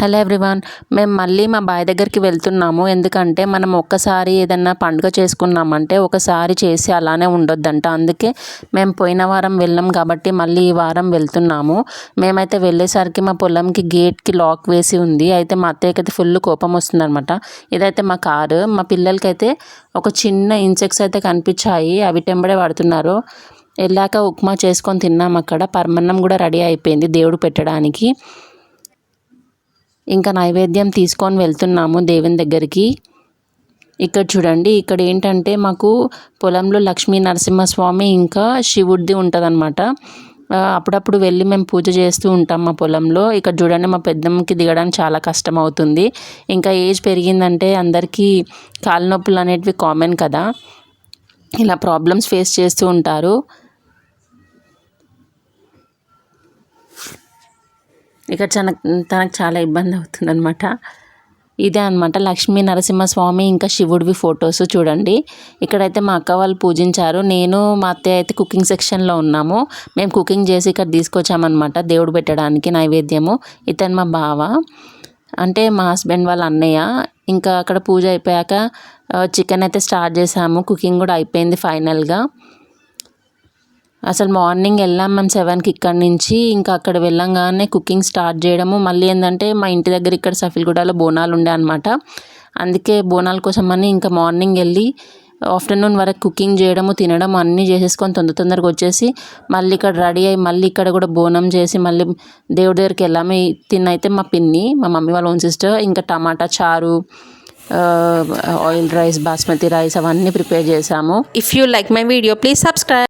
Hello everyone మేము మళ్ళీ మా బాయ్ దగ్గరికి వెళ్తున్నాము. ఎందుకంటే మనం ఒక్కసారి ఏదన్నా పండుగ చేసుకున్నామంటే ఒకసారి చేసి అలానే ఉండొద్దంట. అందుకే మేము పోయిన వారం వెళ్ళాం కాబట్టి మళ్ళీ ఈ వారం వెళ్తున్నాము. మేమైతే వెళ్ళేసరికి మా పొలంకి గేట్కి లాక్ వేసి ఉంది. అయితే మా అత్తయ్యకి అయితే ఫుల్ కోపం వస్తుందన్నమాట. ఇదైతే మా కారు. మా పిల్లలకైతే ఒక చిన్న ఇన్సెక్ట్స్ అయితే కనిపించాయి. అవి టెంబడే పడుతున్నారు వెళ్ళాక ఉప్మా చేసుకొని తిన్నాం అక్కడ. పర్మన్నం కూడా రెడీ అయిపోయింది దేవుడు పెట్టడానికి. ఇంకా నైవేద్యం తీసుకొని వెళ్తున్నాము దేవుని దగ్గరికి. ఇక్కడ చూడండి ఇక్కడ ఏంటంటే మాకు పొలంలో లక్ష్మీ నరసింహస్వామి ఇంకా శివుడిది ఉంటుందన్నమాట. అప్పుడప్పుడు వెళ్ళి మేము పూజ చేస్తూ ఉంటాం మా పొలంలో. ఇక్కడ చూడండి మా పెద్దమ్మకి దిగడానికి చాలా కష్టం అవుతుంది ఇంకా ఏజ్ పెరిగిందంటే అందరికీ కాళ్ళ నొప్పులు అనేటివి కామన్ కదా. ఇలా ప్రాబ్లమ్స్ ఫేస్ చేస్తూ ఉంటారు. ఇక్కడ చన తనకు చాలా ఇబ్బంది అవుతుంది అనమాట ఇదే అనమాట లక్ష్మీ నరసింహస్వామి ఇంకా శివుడివి ఫొటోస్ చూడండి. ఇక్కడైతే మా అక్క వాళ్ళు పూజించారు. నేను మా అత్తయ్య అయితే కుకింగ్ సెక్షన్లో ఉన్నాము. మేము కుకింగ్ చేసి ఇక్కడ తీసుకొచ్చామన్నమాట. దేవుడు పెట్టడానికి నైవేద్యము. ఇతను మా బావ. అంటే మా హస్బెండ్ వాళ్ళ అన్నయ్య. ఇంకా అక్కడ పూజ అయిపోయాక చికెన్ అయితే స్టార్ట్ చేసాము. కుకింగ్ కూడా అయిపోయింది ఫైనల్గా. అసలు మార్నింగ్ వెళ్ళాం మేము సెవెన్కి ఇక్కడ నుంచి. ఇంకా అక్కడ వెళ్ళంగానే కుకింగ్ స్టార్ట్ చేయడము. మళ్ళీ ఏంటంటే మా ఇంటి దగ్గర ఇక్కడ సఫిల్గూడలో బోనాలు ఉండే అనమాట అందుకే బోనాల కోసం అని ఇంకా మార్నింగ్ వెళ్ళి ఆఫ్టర్నూన్ వరకు కుకింగ్ చేయడము తినడం అన్నీ చేసేసుకొని తొందర తొందరగా వచ్చేసి మళ్ళీ ఇక్కడ రెడీ అయ్యి మళ్ళీ ఇక్కడ కూడా బోనం చేసి మళ్ళీ దేవుడి దగ్గరికి వెళ్ళాము. తిన్నైతే మా పిన్ని మా మమ్మీ వాళ్ళ ఓన్ సిస్టర్ ఇంకా టమాటా చారు ఆయిల్ రైస్ బాస్మతి రైస్ అవన్నీ ప్రిపేర్ చేసాము. If you like my video please subscribe